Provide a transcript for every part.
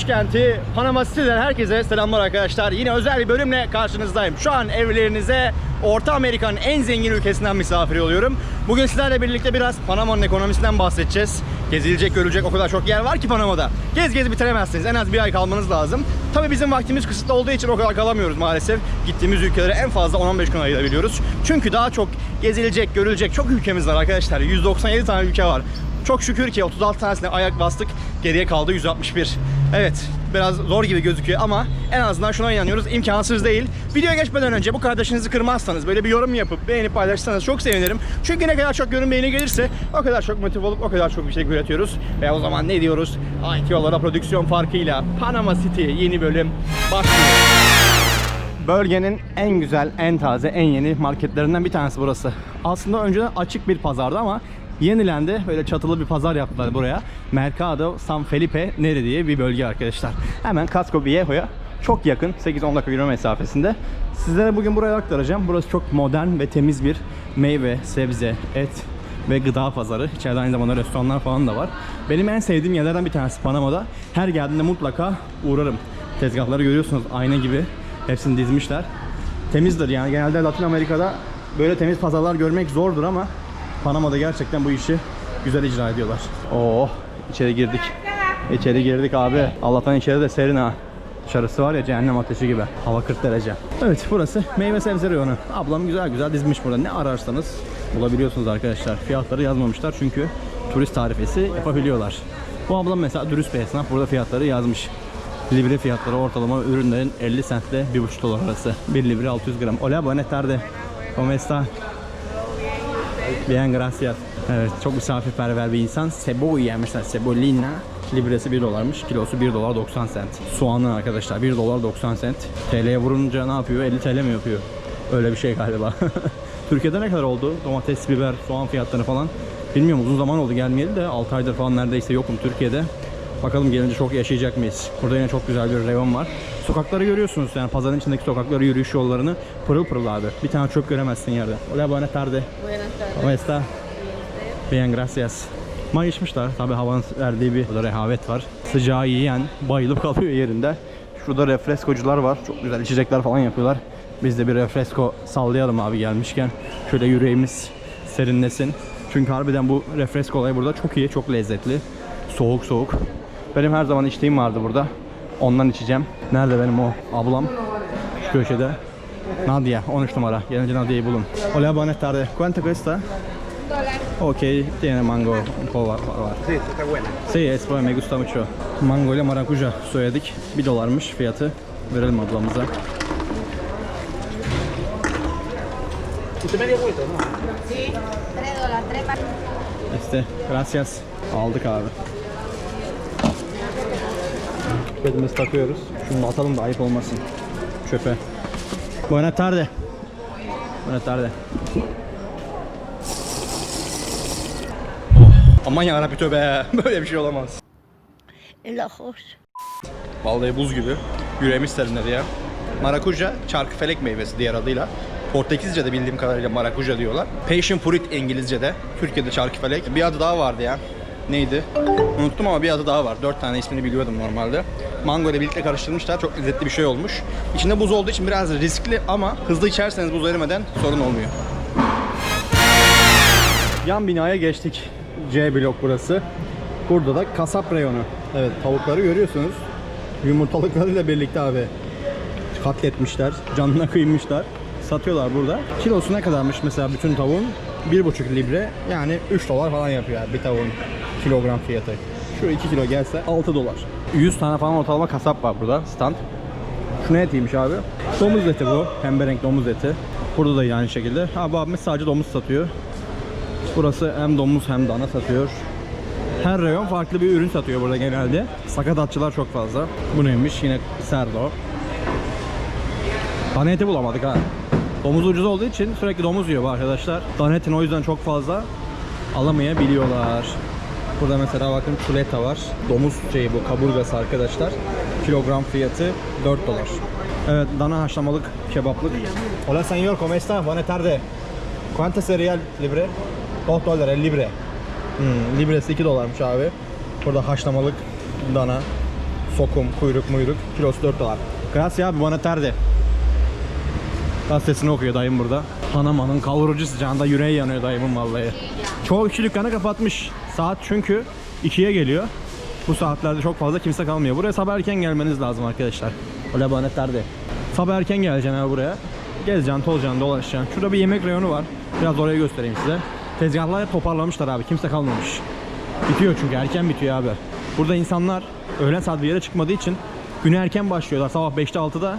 başkenti Panama City'den herkese selamlar arkadaşlar. Yine özel bir bölümle karşınızdayım. Şu an evlerinize Orta Amerika'nın en zengin ülkesinden misafir oluyorum. Bugün sizlerle birlikte biraz Panama'nın ekonomisinden bahsedeceğiz. Gezilecek, görülecek o kadar çok yer var ki Panama'da. Gez gez bitiremezsiniz. En az bir ay kalmanız lazım. Tabii bizim vaktimiz kısıtlı olduğu için o kadar kalamıyoruz maalesef. Gittiğimiz ülkelere en fazla 10-15 gün ayırabiliyoruz. Çünkü daha çok gezilecek, görülecek çok ülkemiz var arkadaşlar. 197 tane ülke var. Çok şükür ki 36 tanesine ayak bastık. Geriye kaldı 161. Evet biraz zor gibi gözüküyor ama en azından şuna inanıyoruz imkansız değil. Videoya geçmeden önce bu kardeşinizi kırmazsanız böyle bir yorum yapıp beğenip paylaşırsanız çok sevinirim. Çünkü ne kadar çok yorum beğeni gelirse o kadar çok motive olup o kadar çok bir şey üretiyoruz. Ve o zaman ne diyoruz? IT prodüksiyon farkıyla Panama City yeni bölüm başlıyor. Bölgenin en güzel, en taze, en yeni marketlerinden bir tanesi burası. Aslında önceden açık bir pazardı ama yenilendi. Böyle çatılı bir pazar yaptılar buraya. Mercado San Felipe Neri diye bir bölge arkadaşlar. Hemen Casco Viejo'ya çok yakın. 8-10 dakika yürüme mesafesinde. Sizlere bugün buraya aktaracağım. Burası çok modern ve temiz bir meyve, sebze, et ve gıda pazarı. İçeride aynı zamanda restoranlar falan da var. Benim en sevdiğim yerlerden bir tanesi Panama'da. Her geldiğimde mutlaka uğrarım. Tezgahları görüyorsunuz ayna gibi. Hepsini dizmişler. Temizdir yani genelde Latin Amerika'da böyle temiz pazarlar görmek zordur ama Panama'da gerçekten bu işi güzel icra ediyorlar. Oo, içeri girdik. İçeri girdik abi. Allah'tan içeri de serin ha. Dışarısı var ya cehennem ateşi gibi. Hava 40 derece. Evet burası meyve sebze reyonu. Ablam güzel güzel dizmiş burada. Ne ararsanız bulabiliyorsunuz arkadaşlar. Fiyatları yazmamışlar çünkü turist tarifesi yapabiliyorlar. Bu ablam mesela dürüst bir esnaf. Burada fiyatları yazmış. Libre fiyatları ortalama ürünlerin 50 centle 1,5 dolar arası. 1 libre 600 gram. Hola, buenas tardes. ¿Cómo está? Bien, gracias. Evet, çok misafirperver bir insan. Cebolla mesela cebolina. Libresi 1 dolarmış. Kilosu 1 dolar 90 cent. Soğanı arkadaşlar 1 dolar 90 cent. TL'ye vurunca ne yapıyor? 50 TL mi yapıyor? Öyle bir şey galiba. Türkiye'de ne kadar oldu? Domates, biber, soğan fiyatları falan. Bilmiyorum uzun zaman oldu gelmeyeli de 6 aydır falan neredeyse yokum Türkiye'de. Bakalım gelince çok yaşayacak mıyız? Burada yine çok güzel bir reyon var. Sokakları görüyorsunuz yani pazarın içindeki sokakları, yürüyüş yollarını pırıl pırıl abi. Bir tane çöp göremezsin yerde. Hola, buenas tardes. Buenas tardes. ¿Cómo está? Bien, gracias. Mayışmışlar. Tabi havanın verdiği bir burada rehavet var. Sıcağı yiyen bayılıp kalıyor yerinde. Şurada refreskocular var. Çok güzel içecekler falan yapıyorlar. Biz de bir refresko sallayalım abi gelmişken. Şöyle yüreğimiz serinlesin. Çünkü harbiden bu refresko olayı burada çok iyi, çok lezzetli. Soğuk soğuk. Benim her zaman içtiğim vardı burada. Ondan içeceğim. Nerede benim o ablam? Şu köşede. Nadia 13 numara. Gelince Nadia'yı bulun. Hola, buenas tardes. ¿Cuánto cuesta? Dólar. Ok, tiene mango un var. var. Sí, está buena. Sí, es me gusta mucho. Mango ile marakuja söyledik. 1 dolarmış fiyatı. Verelim ablamıza. İşte, gracias. Aldık abi. Pedimizi takıyoruz. Şunu da atalım da ayıp olmasın. Çöpe. Buenas tardes. Buenas tardes. Oh. Aman yarabbi tövbe. Böyle bir şey olamaz. El ojos. Vallahi buz gibi. Yüreğimiz serinledi ya. Marakuja, çarkıfelek meyvesi diğer adıyla. Portekizce'de bildiğim kadarıyla marakuja diyorlar. Passion fruit İngilizce'de. Türkiye'de çarkıfelek. Bir adı daha vardı ya. Neydi? Unuttum ama bir adı daha var. Dört tane ismini biliyordum normalde. Mango ile birlikte karıştırmışlar. Çok lezzetli bir şey olmuş. İçinde buz olduğu için biraz riskli ama hızlı içerseniz buz erimeden sorun olmuyor. Yan binaya geçtik. C blok burası. Burada da kasap reyonu. Evet tavukları görüyorsunuz. Yumurtalıklarıyla birlikte abi katletmişler. Canına kıymışlar. Satıyorlar burada. Kilosu ne kadarmış mesela bütün tavuğun? 1,5 libre yani 3 dolar falan yapıyor bir tavuğun kilogram fiyatı. Şu 2 kilo gelse 6 dolar. 100 tane falan ortalama kasap var burada stand. Şu ne etiymiş abi? Domuz eti bu. Pembe renk domuz eti. Burada da aynı şekilde. Ha bu abimiz sadece domuz satıyor. Burası hem domuz hem dana satıyor. Her reyon farklı bir ürün satıyor burada genelde. Sakatatçılar çok fazla. Bu neymiş? Yine serdo. Dana eti bulamadık ha. Domuz ucuz olduğu için sürekli domuz yiyor bu arkadaşlar. Dana etini o yüzden çok fazla alamayabiliyorlar. Burada mesela bakın chuleta var. Domuz şeyi bu kaburgası arkadaşlar. Kilogram fiyatı 4 dolar. Evet dana haşlamalık kebaplık. Hola señor, ¿cómo está? Buenas tardes. ¿Cuánto sería libre? 2 dolar, libre. Hmm, libresi 2 dolarmış abi. Burada haşlamalık dana. Sokum, kuyruk, muyruk. Kilosu 4 dolar. Gracias abi, buona tarde. Gazetesini okuyor dayım burada. Panama'nın kavurucu sıcağında yüreği yanıyor dayımın vallahi. Çoğu kişi dükkanı kapatmış. Saat çünkü 2'ye geliyor. Bu saatlerde çok fazla kimse kalmıyor. Buraya sabah erken gelmeniz lazım arkadaşlar. Buona tarde. Sabah erken geleceksin abi buraya. Gezeceksin, tolacaksın, dolaşacaksın. Şurada bir yemek reyonu var. Biraz orayı göstereyim size. Tezgahlar toparlamışlar abi. Kimse kalmamış. Bitiyor çünkü erken bitiyor abi. Burada insanlar öğlen saat bir yere çıkmadığı için güne erken başlıyorlar. Sabah 5'te 6'da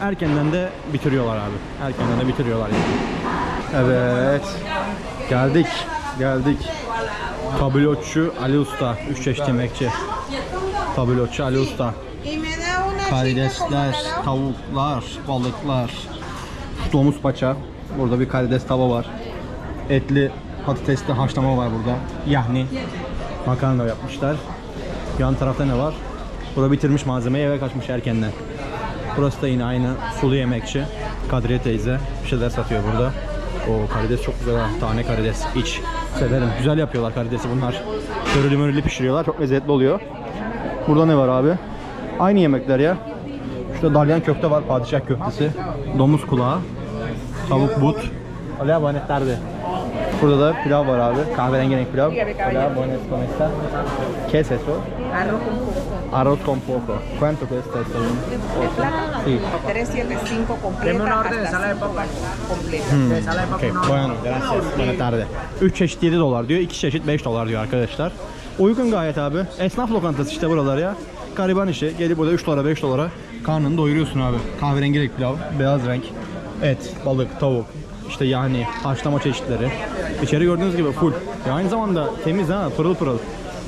erkenden de bitiriyorlar abi. Erkenden de bitiriyorlar yani. Evet. Geldik. Geldik. Tabulotçu Ali Usta. Üç çeşit yemekçi. Tabulotçu Ali Usta. Karidesler, tavuklar, balıklar, domuz paça. Burada bir karides tava var. Etli patatesli haşlama var burada. Yahni. Makarna yapmışlar. Yan tarafta ne var? Burada bitirmiş malzemeyi eve kaçmış erkenden. Burası da yine aynı sulu yemekçi. Kadriye teyze bir şeyler satıyor burada. O karides çok güzel ha. Tane karides. iç. Severim. Güzel yapıyorlar karidesi bunlar. Körülü mörülü pişiriyorlar. Çok lezzetli oluyor. Burada ne var abi? Aynı yemekler ya. Şurada dalyan köfte var, padişah köftesi. Domuz kulağı, tavuk but. Hola, buenas tardes. Burada da pilav var abi. Kahverengi renk pilav. Hola, buenas ¿cómo está? ¿Qué es eso? Arroz poco. ¿Cuánto cuesta esto? Sí. 375 completa Deme una orden de sala de papa. completa. De sala de papa Okay, una bueno, gracias. Buenas tardes. 3 çeşit 7 dolar diyor, 2 çeşit 5 dolar diyor arkadaşlar. Uygun gayet abi. Esnaf lokantası işte buralar ya. Gariban işi. Gelip burada 3 dolara 5 dolara karnını doyuruyorsun abi. Kahverengi renk pilav, beyaz renk, et, balık, tavuk, işte yani haşlama çeşitleri. İçeri gördüğünüz gibi full. Ya aynı zamanda temiz ha, pırıl pırıl.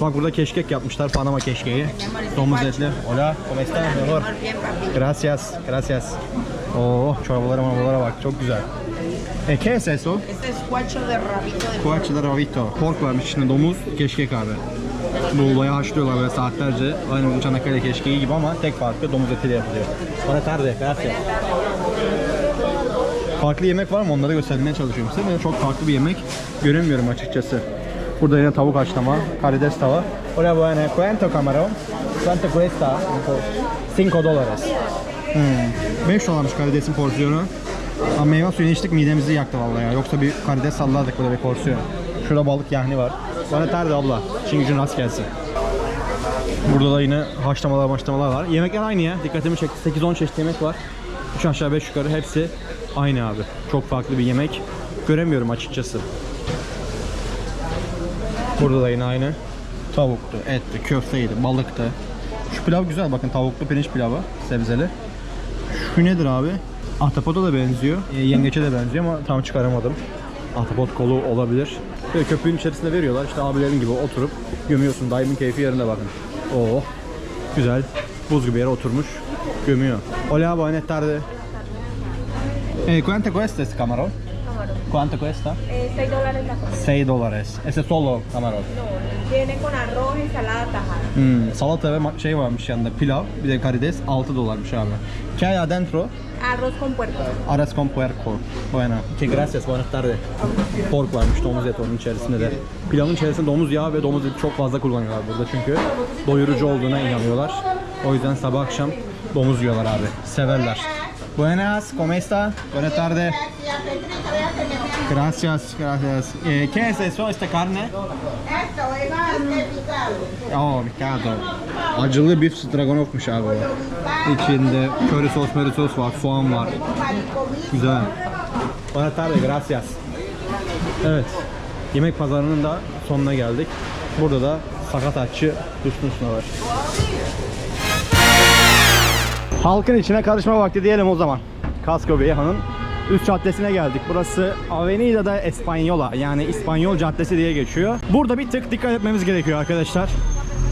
Bak burada keşkek yapmışlar, Panama keşkeği. Domuz etli. Hola, ¿cómo está? Mejor. Gracias, gracias. Oo, çorbalara marbalara bak, çok güzel. E, ¿qué es eso? Este es cuacho de rabito de Kuaçıda ravito. Pork varmış içinde domuz, keşkek abi. Bu bayağı haşlıyorlar böyle saatlerce. Aynı bu Çanakkale keşkeği gibi ama tek farkı domuz etiyle yapılıyor. Buona tarde, gracias. Farklı yemek var mı? Onları göstermeye çalışıyorum size. Çok farklı bir yemek göremiyorum açıkçası. Burada yine tavuk haşlama, karides tava. Hola, buena. ¿Cuánto camarón? ¿Cuánto cuesta? 5 dólares. Hmm. 5 dolarmış karidesin porsiyonu. Ama meyve suyunu içtik midemizi yaktı vallahi ya. Yoksa bir karides sallardık burada bir porsiyon. Şurada balık yahni var. Bana tarde abla. Çin gücün rast gelsin. Burada da yine haşlamalar haşlamalar var. Yemekler aynı ya. Dikkatimi çekti. 8-10 çeşit yemek var. 3 aşağı 5 yukarı hepsi aynı abi. Çok farklı bir yemek. Göremiyorum açıkçası. Burada da yine aynı. Tavuktu, etti, köfteydi, balıktı. Şu pilav güzel bakın tavuklu pirinç pilavı sebzeli. Şu nedir abi? Ahtapota da benziyor. E, yengeçe de benziyor ama tam çıkaramadım. Ahtapot kolu olabilir. Böyle köpüğün içerisinde veriyorlar. İşte abilerin gibi oturup gömüyorsun. Daimin keyfi yerinde bakın. Oo. Güzel. Buz gibi yere oturmuş. Gömüyor. Hola, buenas tardes. Eh, ¿Cuánto cuesta este camarón? ¿Cuánto cuesta? Eh, 6 dólares la cosa. 6 dólares. Ese solo camarón. Viene con arroz, ensalada, tajada. Hmm, salata ve şey varmış yanında pilav bir de karides 6 dolarmış abi. ¿Qué hay adentro? Arroz con puerco. Aras con puerco. Bueno. Que gracias, buenas tardes. Pork varmış, domuz eti onun içerisinde de. Pilavın içerisinde domuz yağı ve domuz eti çok fazla kullanıyorlar burada çünkü doyurucu olduğuna inanıyorlar. O yüzden sabah akşam domuz yiyorlar abi. Severler. Buenas, ¿cómo está? Buenas tardes. Gracias, gracias. Eh, ¿Qué es eso, esta carne? Esto es carne picado. Oh, picado. Acılı beef stragonofmuş abi o. İçinde köri sos, meri sos var, soğan var. Güzel. Buenas tardes, gracias. Evet. Yemek pazarının da sonuna geldik. Burada da sakat atçı Hüsnü var. Halkın içine karışma vakti diyelim o zaman. Casco Vieja'nın üst caddesine geldik. Burası Avenida da Española yani İspanyol Caddesi diye geçiyor. Burada bir tık dikkat etmemiz gerekiyor arkadaşlar.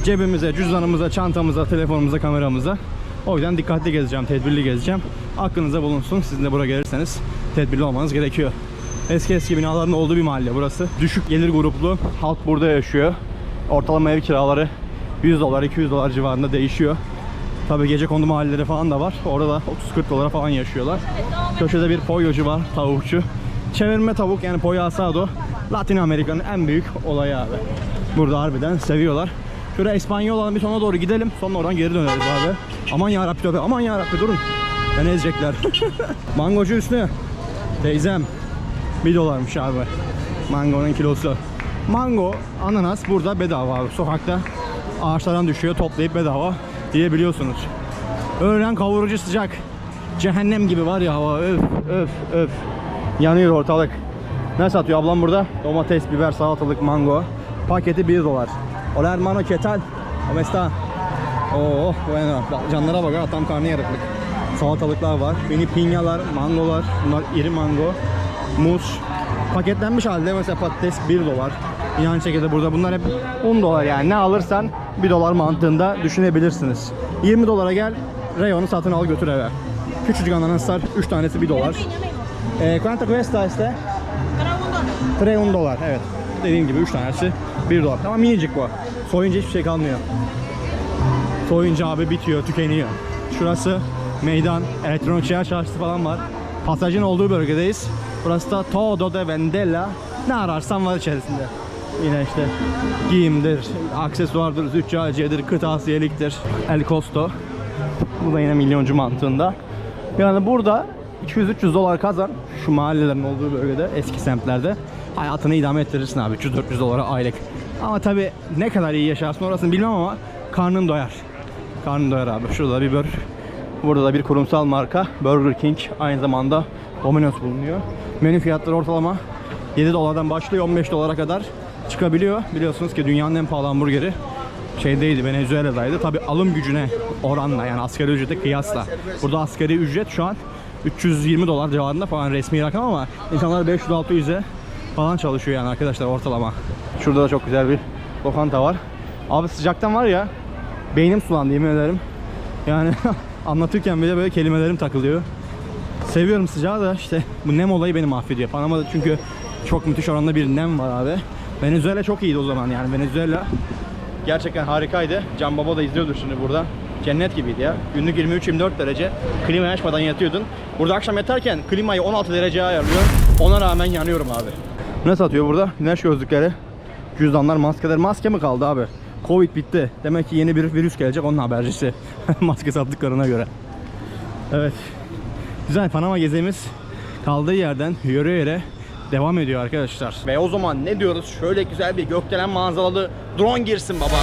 Cebimize, cüzdanımıza, çantamıza, telefonumuza, kameramıza. O yüzden dikkatli gezeceğim, tedbirli gezeceğim. Aklınıza bulunsun. Siz de buraya gelirseniz tedbirli olmanız gerekiyor. Eski eski binaların olduğu bir mahalle burası. Düşük gelir gruplu halk burada yaşıyor. Ortalama ev kiraları 100 dolar, 200 dolar civarında değişiyor. Tabii gece kondu mahalleleri falan da var. Orada da 30-40 dolara falan yaşıyorlar. Köşede bir pollocu var, tavukçu. Çevirme tavuk yani pollo asado. Latin Amerika'nın en büyük olayı abi. Burada harbiden seviyorlar. Şuraya İspanyola'nın bir sonuna doğru gidelim. Sonra oradan geri döneriz abi. Aman yarabbi tövbe. Aman yarabbi durun. Beni ezecekler. Mangocu Hüsnü. Teyzem. 1 dolarmış abi. Mangonun kilosu. Mango, ananas burada bedava abi. Sokakta ağaçlardan düşüyor toplayıp bedava diyebiliyorsunuz. Öğlen kavurucu sıcak. Cehennem gibi var ya hava. Öf öf öf. Yanıyor ortalık. Ne satıyor ablam burada? Domates, biber, salatalık, mango. Paketi 1 dolar. Hola hermano, ¿qué tal? ¿Cómo está? Oh, bueno. Canlara bak ha, tam karnı yarıklık. Salatalıklar var. Mini pinyalar, mangolar. Bunlar iri mango. Muz. Paketlenmiş halde mesela patates 1 dolar. Aynı şekilde burada bunlar hep 10 dolar yani ne alırsan 1 dolar mantığında düşünebilirsiniz. 20 dolara gel reyonu satın al götür eve. Küçücük ananaslar 3 tanesi 1 dolar. E, ¿Cuánto cuesta este? 3 dolar evet. Dediğim gibi 3 tanesi 1 dolar. Ama minicik bu. Soyunca hiçbir şey kalmıyor. Soyunca abi bitiyor, tükeniyor. Şurası meydan, elektronik şehir çarşısı falan var. Pasajın olduğu bölgedeyiz. Burası da Todo de Vendela. Ne ararsan var içerisinde. Yine işte giyimdir, aksesuardır, züccaciyedir, kırtasiyeliktir, El Costo. Bu da yine milyoncu mantığında. Yani burada 200-300 dolar kazan şu mahallelerin olduğu bölgede eski semtlerde hayatını idame ettirirsin abi 300-400 dolara aylık. Ama tabi ne kadar iyi yaşarsın orasını bilmem ama karnın doyar. Karnın doyar abi. Şurada bir burger. Burada da bir kurumsal marka Burger King aynı zamanda Domino's bulunuyor. Menü fiyatları ortalama 7 dolardan başlıyor 15 dolara kadar çıkabiliyor. Biliyorsunuz ki dünyanın en pahalı hamburgeri şeydeydi Venezuela'daydı. Tabi alım gücüne oranla yani asgari ücrete kıyasla. Burada asgari ücret şu an 320 dolar civarında falan resmi rakam ama insanlar 500-600'e falan çalışıyor yani arkadaşlar ortalama. Şurada da çok güzel bir lokanta var. Abi sıcaktan var ya beynim sulandı yemin ederim. Yani anlatırken bile böyle kelimelerim takılıyor. Seviyorum sıcağı da işte bu nem olayı beni mahvediyor. Panama'da çünkü çok müthiş oranda bir nem var abi. Venezuela çok iyiydi o zaman yani Venezuela gerçekten harikaydı. Can Baba da izliyordur şimdi burada. Cennet gibiydi ya. Günlük 23-24 derece. Klima açmadan yatıyordun. Burada akşam yatarken klimayı 16 dereceye ayarlıyor. Ona rağmen yanıyorum abi. Ne satıyor burada? Güneş gözlükleri, cüzdanlar, maskeler. Maske mi kaldı abi? Covid bitti. Demek ki yeni bir virüs gelecek onun habercisi. Maske sattıklarına göre. Evet. Güzel Panama gezimiz kaldığı yerden yöre yöre devam ediyor arkadaşlar. Ve o zaman ne diyoruz? Şöyle güzel bir gökdelen manzaralı drone girsin baba.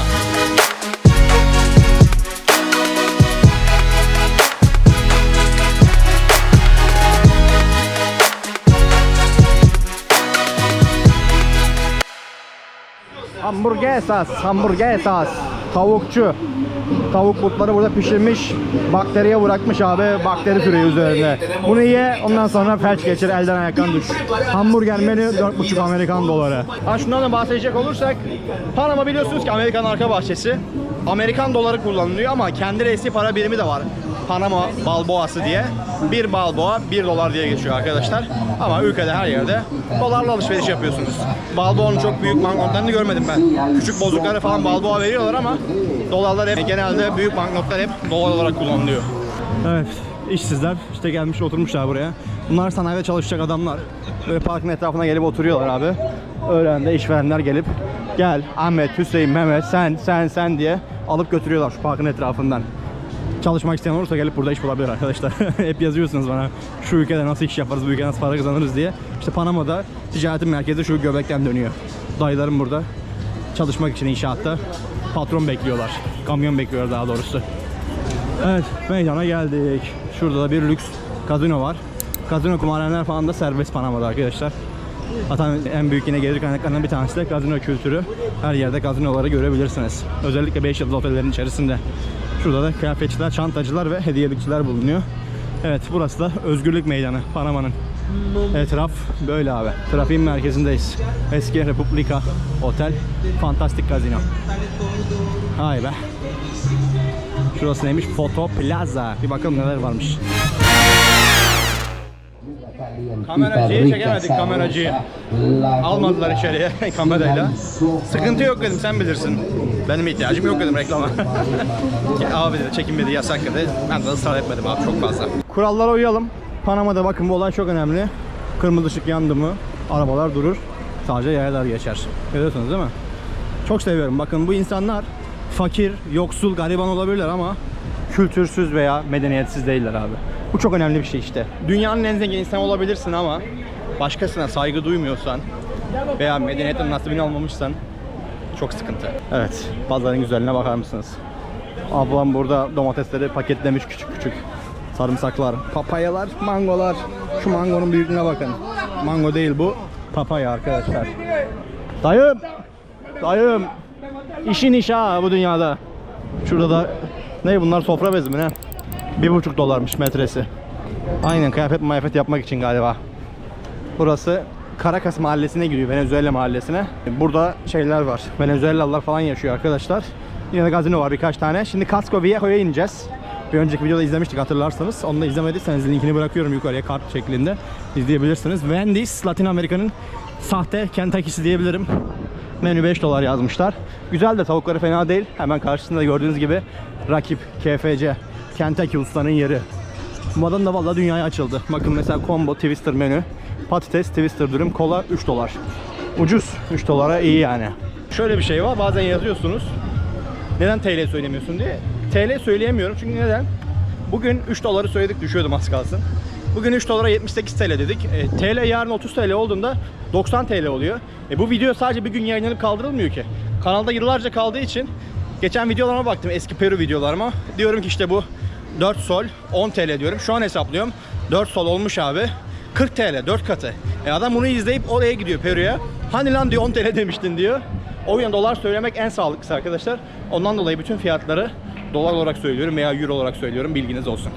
Hamburguesas, hamburguesas. Tavukçu. Tavuk butları burada pişirmiş. Bakteriye bırakmış abi. Bakteri türüyor üzerinde. Bunu ye ondan sonra felç geçir. Elden ayaktan düş. Hamburger menü 4,5 Amerikan doları. Ha şundan da bahsedecek olursak. Panama biliyorsunuz ki Amerikan arka bahçesi. Amerikan doları kullanılıyor ama kendi resmi para birimi de var. Panama balboası diye. Bir balboa 1 dolar diye geçiyor arkadaşlar. Ama ülkede her yerde dolarla alışveriş yapıyorsunuz. Balboa'nın çok büyük banknotlarını görmedim ben. Küçük bozukları falan balboa veriyorlar ama dolarlar hep genelde büyük banknotlar hep dolar olarak kullanılıyor. Evet, işsizler işte gelmiş oturmuşlar buraya. Bunlar sanayide çalışacak adamlar. Böyle parkın etrafına gelip oturuyorlar abi. Öğlende işverenler gelip gel Ahmet, Hüseyin, Mehmet sen sen sen diye alıp götürüyorlar şu parkın etrafından. Çalışmak isteyen olursa gelip burada iş bulabilir arkadaşlar. Hep yazıyorsunuz bana şu ülkede nasıl iş yaparız, bu ülkede nasıl para kazanırız diye. İşte Panama'da ticaretin merkezi şu göbekten dönüyor. Dayılarım burada çalışmak için inşaatta patron bekliyorlar. Kamyon bekliyor daha doğrusu. Evet meydana geldik. Şurada da bir lüks kazino var. Kazino kumarhaneler falan da serbest Panama'da arkadaşlar. Zaten en büyük yine gelir kaynaklarından bir tanesi de gazino kültürü. Her yerde gazinoları görebilirsiniz. Özellikle 5 yıldız otellerin içerisinde. Şurada da kıyafetçiler, çantacılar ve hediyelikçiler bulunuyor. Evet burası da Özgürlük Meydanı Panama'nın. Etraf böyle abi. Trafiğin merkezindeyiz. Eski Republika Otel, Fantastik Gazino. Hay be. Şurası neymiş? Foto Plaza. Bir bakalım neler varmış. Kameracıyı çekemedik kameracıyı. Almadılar içeriye kamerayla. Sıkıntı yok dedim sen bilirsin. Benim ihtiyacım yok dedim reklama. Abi dedi çekinmedi yasak dedi. Ben de ısrar etmedim abi çok fazla. Kurallara uyalım. Panama'da bakın bu olay çok önemli. Kırmızı ışık yandı mı arabalar durur. Sadece yayalar geçer. Görüyorsunuz değil mi? Çok seviyorum. Bakın bu insanlar fakir, yoksul, gariban olabilirler ama kültürsüz veya medeniyetsiz değiller abi. Bu çok önemli bir şey işte. Dünyanın en zengin insanı olabilirsin ama başkasına saygı duymuyorsan veya medeniyetin nasibini almamışsan çok sıkıntı. Evet, pazarın güzelliğine bakar mısınız? Ablam burada domatesleri paketlemiş küçük küçük. Sarımsaklar, papayalar, mangolar. Şu mangonun büyüklüğüne bakın. Mango değil bu, papaya arkadaşlar. Dayım, dayım. İşin iş ha bu dünyada. Şurada da ne bunlar sofra bezi mi ne? Bir buçuk dolarmış metresi. Aynen kıyafet mayafet yapmak için galiba. Burası Caracas mahallesine giriyor, Venezuela mahallesine. Burada şeyler var, Venezuelalılar falan yaşıyor arkadaşlar. Yine de gazino var birkaç tane. Şimdi Casco Viejo'ya ineceğiz. Bir önceki videoda izlemiştik hatırlarsanız. Onu da izlemediyseniz linkini bırakıyorum yukarıya kart şeklinde. izleyebilirsiniz. Wendy's, Latin Amerika'nın sahte Kentucky'si diyebilirim. Menü 5 dolar yazmışlar. Güzel de tavukları fena değil. Hemen karşısında gördüğünüz gibi rakip KFC. Kentucky ustanın yeri. Bu adam da vallahi dünyaya açıldı. Bakın mesela combo twister menü. Patates, twister dürüm, kola 3 dolar. Ucuz. 3 dolara iyi yani. Şöyle bir şey var. Bazen yazıyorsunuz. Neden TL söylemiyorsun diye. TL söyleyemiyorum çünkü neden? Bugün 3 doları söyledik düşüyordum az kalsın. Bugün 3 dolara 78 TL dedik. E, TL yarın 30 TL olduğunda 90 TL oluyor. E, bu video sadece bir gün yayınlanıp kaldırılmıyor ki. Kanalda yıllarca kaldığı için geçen videolarıma baktım eski Peru videolarıma. Diyorum ki işte bu 4 sol 10 TL diyorum. Şu an hesaplıyorum. 4 sol olmuş abi. 40 TL 4 katı. E adam bunu izleyip oraya gidiyor Peru'ya. Hani lan diyor 10 TL demiştin diyor. O yüzden dolar söylemek en sağlıklısı arkadaşlar. Ondan dolayı bütün fiyatları dolar olarak söylüyorum veya euro olarak söylüyorum bilginiz olsun.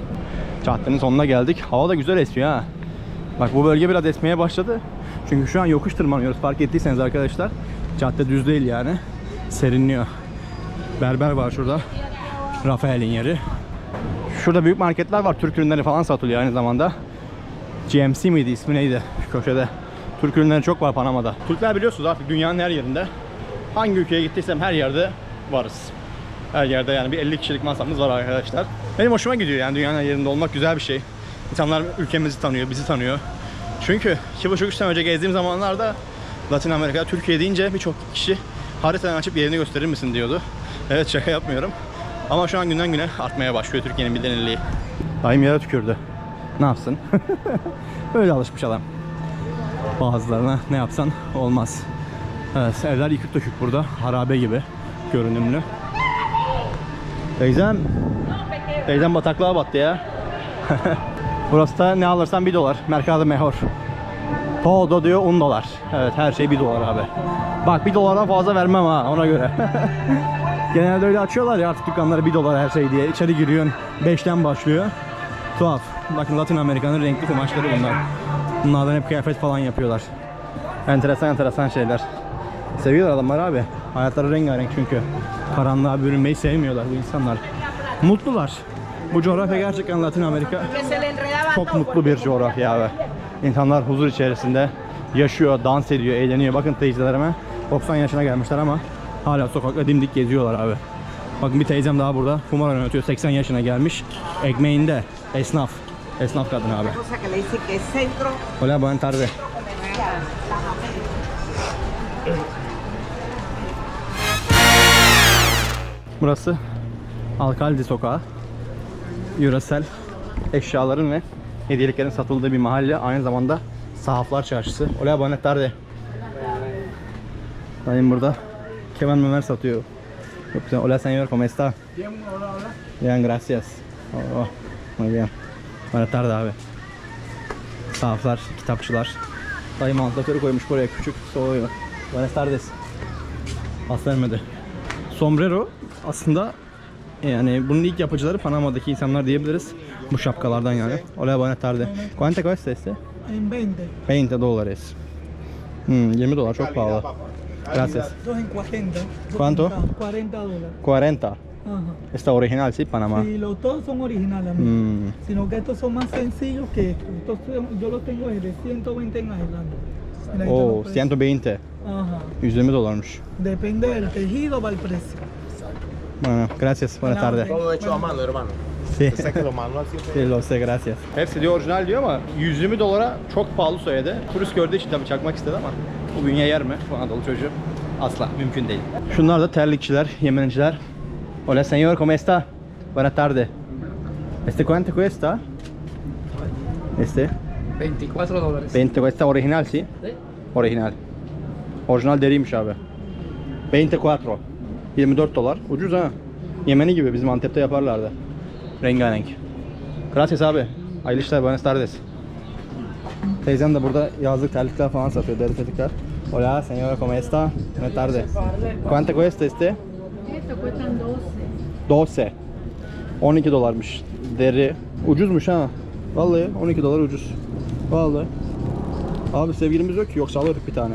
Caddenin sonuna geldik. Hava da güzel esiyor ha. Bak bu bölge biraz esmeye başladı. Çünkü şu an yokuş tırmanıyoruz fark ettiyseniz arkadaşlar. Cadde düz değil yani. Serinliyor. Berber var şurada. Rafael'in yeri. Şurada büyük marketler var. Türk ürünleri falan satılıyor aynı zamanda. GMC miydi ismi neydi şu köşede. Türk ürünleri çok var Panama'da. Türkler biliyorsunuz artık dünyanın her yerinde. Hangi ülkeye gittiysem her yerde varız. Her yerde yani bir 50 kişilik masamız var arkadaşlar. Benim hoşuma gidiyor yani dünyanın her yerinde olmak güzel bir şey. İnsanlar ülkemizi tanıyor, bizi tanıyor. Çünkü 2,5-3 sene önce gezdiğim zamanlarda Latin Amerika, Türkiye deyince birçok kişi haritadan açıp yerini gösterir misin diyordu. Evet şaka yapmıyorum. Ama şu an günden güne artmaya başlıyor Türkiye'nin bilinirliği. Dayım yere tükürdü. Ne yapsın? Öyle alışmış adam. Bazılarına ne yapsan olmaz. Evet, evler yıkık dökük burada. Harabe gibi görünümlü. Teyzem. Teyzem bataklığa battı ya. Burası da ne alırsan 1 dolar. Mercado Mejor. Todo diyor 10 dolar. Evet her şey 1 dolar abi. Bak 1 dolardan fazla vermem ha ona göre. Genelde öyle açıyorlar ya artık dükkanları 1 dolar her şey diye. İçeri giriyorsun 5'ten başlıyor. Tuhaf. Bakın Latin Amerika'nın renkli kumaşları bunlar. Bunlardan hep kıyafet falan yapıyorlar. Enteresan enteresan şeyler. Seviyorlar adamlar abi. Hayatları rengarenk çünkü. Karanlığa bürünmeyi sevmiyorlar bu insanlar. Mutlular. Bu coğrafya gerçekten Latin Amerika çok mutlu bir coğrafya abi. İnsanlar huzur içerisinde yaşıyor, dans ediyor, eğleniyor. Bakın teyzelerime 90 yaşına gelmişler ama hala sokakta dimdik geziyorlar abi. Bakın bir teyzem daha burada kumar oynatıyor. 80 yaşına gelmiş. Ekmeğinde esnaf. Esnaf kadın abi. Hola, buenas tardes. Burası Alkaldi Sokağı. Yöresel eşyaların ve hediyeliklerin satıldığı bir mahalle. Aynı zamanda sahaflar çarşısı. Hola, buenas tardes. Dayım burada keman memer satıyor. Çok güzel. Hola señor, ¿cómo está? Bien, gracias. Oh, muy bien. Buenas tardes abi. Sahaflar, kitapçılar. Dayım anahtarı koymuş buraya küçük soğuyor. Buenas tardes. Pas vermedi. Sombrero aslında yani bunun ilk yapıcıları Panama'daki insanlar diyebiliriz. Bu şapkalardan yani. Hola buenas tardes. ¿Cuánto cuesta este? En 20, 20 dólares. Hmm, 20 dolar çok pahalı. Gracias. dos en 40. dos ¿Cuánto? en cada- 40 40. dólares. Ajá. Está original, sí, Panamá. Y los dos son originales, amigo. Hmm. sino que estos son más sencillos que estos. Estos son- yo los tengo desde 120 en adelante. Precios. 120. Ajá. 120 dolarmış. Depende del tejido, va el precio. Bueno, gracias. Buenas tardes. Todo hecho a mano, hermano. Sí. Sé que lo manual siempre. Sí, lo sé, gracias. Hepsi diyor orijinal diyor ama 120 dolara çok pahalı söyledi. Turist gördüğü için tabii çakmak istedi ama bu bünye yer mi bu Anadolu çocuğu? Asla mümkün değil. Şunlar da terlikçiler, Yemenciler. Hola señor, ¿cómo está? Buenas tardes. ¿Este cuánto cuesta? Este 24 dólares. 20 cuesta original, ¿sí? Sí. Original. Orijinal deriymiş abi. 24. 24 dolar. Ucuz ha. Yemeni gibi bizim Antep'te yaparlardı. Rengarenk. Gracias abi. Hayırlı işler, buenas tardes. Teyzem de burada yazlık terlikler falan satıyor, deri terlikler. Hola, señora, ¿cómo está? Buenas tardes. ¿Cuánto cuesta este? Cuestan 12. 12. 12 dolarmış. Deri. Ucuzmuş ha. Vallahi 12 dolar ucuz. Vallahi. Abi sevgilimiz yok ki yoksa alırdık bir tane.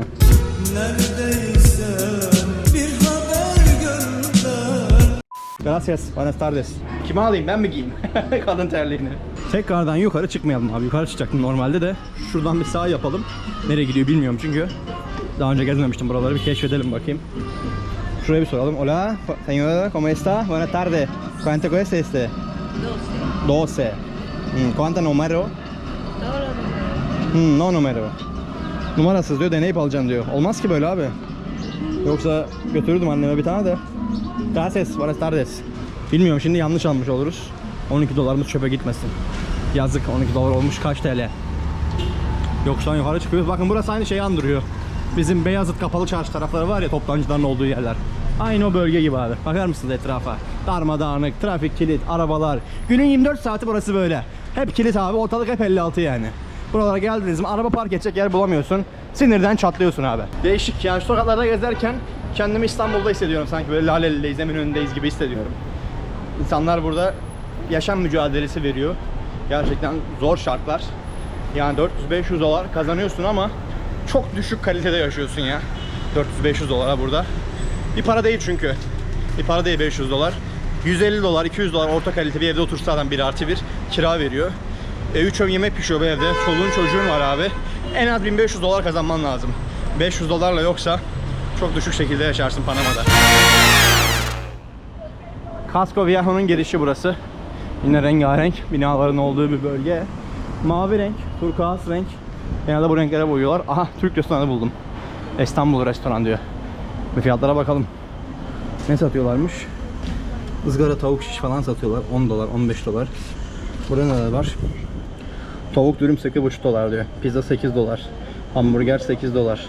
Gracias. Buenas tardes. Kime alayım ben mi giyeyim? Kadın terliğini. Tekrardan yukarı çıkmayalım abi. Yukarı çıkacaktım normalde de. Şuradan bir sağ yapalım. Nereye gidiyor bilmiyorum çünkü. Daha önce gezmemiştim buraları. Bir keşfedelim bakayım. Şuraya bir soralım. Hola, señora, ¿cómo está? Buenas tardes. ¿Cuánto cuesta este? 12. 12. Hmm, ¿Cuánto numero? Hmm, no numero. Numarasız diyor, deneyip alacaksın diyor. Olmaz ki böyle abi. Yoksa götürürdüm anneme bir tane de. Gracias, buenas tardes. Bilmiyorum şimdi yanlış almış oluruz. 12 dolarımız çöpe gitmesin. Yazık 12 dolar olmuş kaç TL? Yokuştan yukarı çıkıyoruz. Bakın burası aynı şeyi andırıyor. Bizim Beyazıt kapalı çarşı tarafları var ya toptancıların olduğu yerler. Aynı o bölge gibi abi. Bakar mısınız etrafa? Darmadağınık, trafik kilit, arabalar. Günün 24 saati burası böyle. Hep kilit abi. Ortalık hep 56 yani. Buralara geldiniz mi araba park edecek yer bulamıyorsun. Sinirden çatlıyorsun abi. Değişik yani şu sokaklarda gezerken kendimi İstanbul'da hissediyorum. Sanki böyle Laleli'deyiz, Eminönü'ndeyiz gibi hissediyorum. İnsanlar burada yaşam mücadelesi veriyor. Gerçekten zor şartlar. Yani 400-500 dolar kazanıyorsun ama çok düşük kalitede yaşıyorsun ya. 400-500 dolara burada. Bir para değil çünkü. Bir para değil 500 dolar. 150 dolar, 200 dolar orta kalite bir evde otursa adam bir artı bir kira veriyor. E, 3 öğün yemek pişiyor bu evde. Çoluğun çocuğun var abi. En az 1500 dolar kazanman lazım. 500 dolarla yoksa çok düşük şekilde yaşarsın Panama'da. Casco Viejo'nun girişi burası. Yine rengarenk binaların olduğu bir bölge. Mavi renk, turkuaz renk. Genelde bu renklere boyuyorlar. Aha Türk restoranı buldum. İstanbul restoran diyor. Bir fiyatlara bakalım. Ne satıyorlarmış? Izgara tavuk şiş falan satıyorlar. 10 dolar, 15 dolar. Burada neler var? Tavuk dürüm 8,5 dolar diyor. Pizza 8 dolar. Hamburger 8 dolar.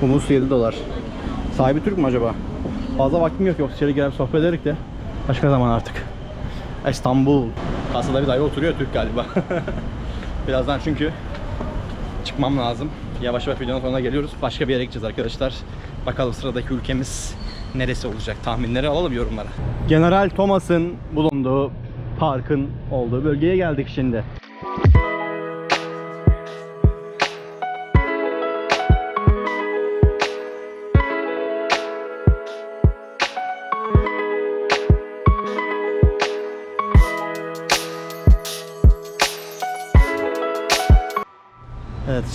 Humus 7 dolar. Sahibi Türk mü acaba? Fazla vaktim yok yoksa içeri girip sohbet ederek de başka zaman artık. İstanbul. Kasada bir dayı oturuyor Türk galiba. Birazdan çünkü çıkmam lazım. Yavaş yavaş videonun sonuna geliyoruz. Başka bir yere gideceğiz arkadaşlar. Bakalım sıradaki ülkemiz neresi olacak? Tahminleri alalım yorumlara. General Thomas'ın bulunduğu parkın olduğu bölgeye geldik şimdi.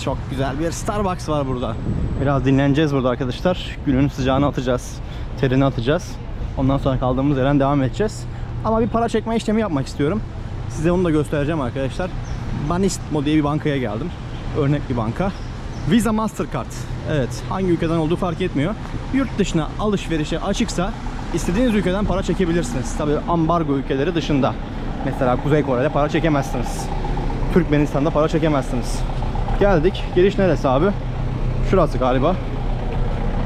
Çok güzel bir Starbucks var burada. Biraz dinleneceğiz burada arkadaşlar. Günün sıcağını atacağız. Terini atacağız. Ondan sonra kaldığımız yerden devam edeceğiz. Ama bir para çekme işlemi yapmak istiyorum. Size onu da göstereceğim arkadaşlar. Banistmo diye bir bankaya geldim. Örnek bir banka. Visa Mastercard. Evet hangi ülkeden olduğu fark etmiyor. Yurt dışına alışverişe açıksa istediğiniz ülkeden para çekebilirsiniz. Tabii ambargo ülkeleri dışında. Mesela Kuzey Kore'de para çekemezsiniz. Türkmenistan'da para çekemezsiniz. Geldik. Giriş neresi abi? Şurası galiba.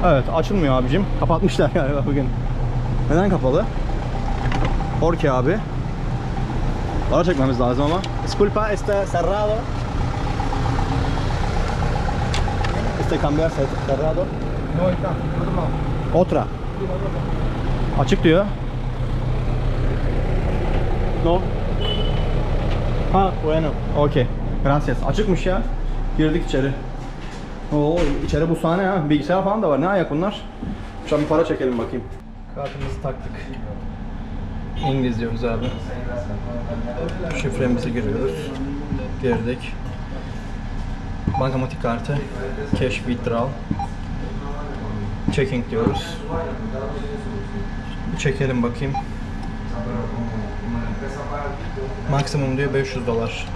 Evet açılmıyor abicim. Kapatmışlar galiba bugün. Neden kapalı? Orke abi. Para çekmemiz lazım ama. Disculpa, este cerrado. Este cambiar cerrado. No está. Otra. Açık diyor. No. Ha, bueno. Okay. Gracias. Açıkmış ya. Girdik içeri. Oo, içeri bu sahne ha. Bilgisayar falan da var. Ne ayak bunlar? Şu an bir para çekelim bakayım. Kartımızı taktık. İngiliz diyoruz abi. Şifremizi giriyoruz. Girdik. Bankamatik kartı. Cash withdrawal. Checking diyoruz. Çekelim bakayım. Maksimum diyor 500 dolar.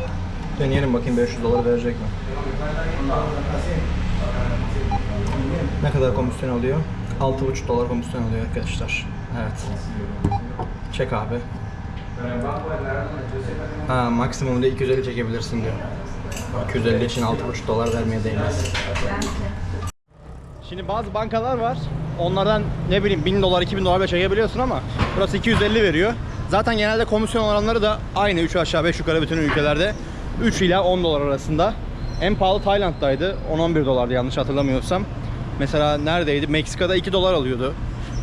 Deneyelim bakayım 500 dolar verecek mi? Ne kadar komisyon alıyor? 6,5 dolar komisyon alıyor arkadaşlar. Evet. Çek abi. Ha, maksimumda 250 çekebilirsin diyor. 250 için 6,5 dolar vermeye değmez. Şimdi bazı bankalar var. Onlardan ne bileyim 1000 dolar 2000 dolar bile çekebiliyorsun ama burası 250 veriyor. Zaten genelde komisyon oranları da aynı 3 aşağı 5 yukarı bütün ülkelerde 3 ila 10 dolar arasında. En pahalı Tayland'daydı. 10-11 dolardı yanlış hatırlamıyorsam. Mesela neredeydi? Meksika'da 2 dolar alıyordu.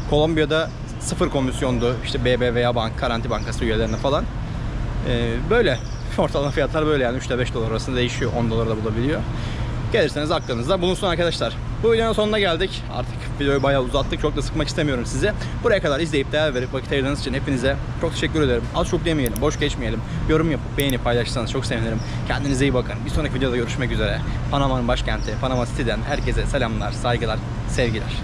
Kolombiya'da sıfır komisyondu. İşte BBVA Bank, Garanti Bankası üyelerine falan. Ee, böyle. Ortalama fiyatlar böyle yani 3 ile 5 dolar arasında değişiyor. 10 dolara da bulabiliyor. Gelirseniz aklınızda bulunsun arkadaşlar. Bu videonun sonuna geldik. Artık videoyu bayağı uzattık. Çok da sıkmak istemiyorum sizi. Buraya kadar izleyip değer verip vakit ayırdığınız için hepinize çok teşekkür ederim. Az çok demeyelim, boş geçmeyelim. Yorum yapıp beğenip paylaşırsanız çok sevinirim. Kendinize iyi bakın. Bir sonraki videoda görüşmek üzere. Panama'nın başkenti, Panama City'den herkese selamlar, saygılar, sevgiler.